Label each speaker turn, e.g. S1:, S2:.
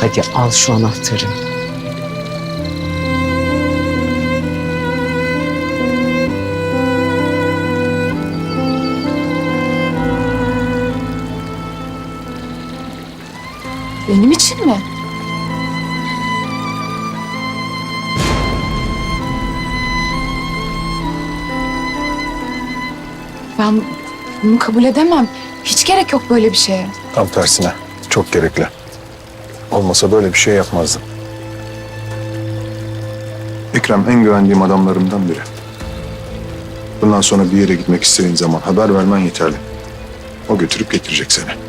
S1: Hadi al şu anahtarı.
S2: Benim için mi? Ben bunu kabul edemem. Hiç gerek yok böyle bir şeye.
S3: Tam tersine. Çok gerekli. Olmasa böyle bir şey yapmazdım. Ekrem en güvendiğim adamlarımdan biri. Bundan sonra bir yere gitmek istediğin zaman haber vermen yeterli. O götürüp getirecek seni.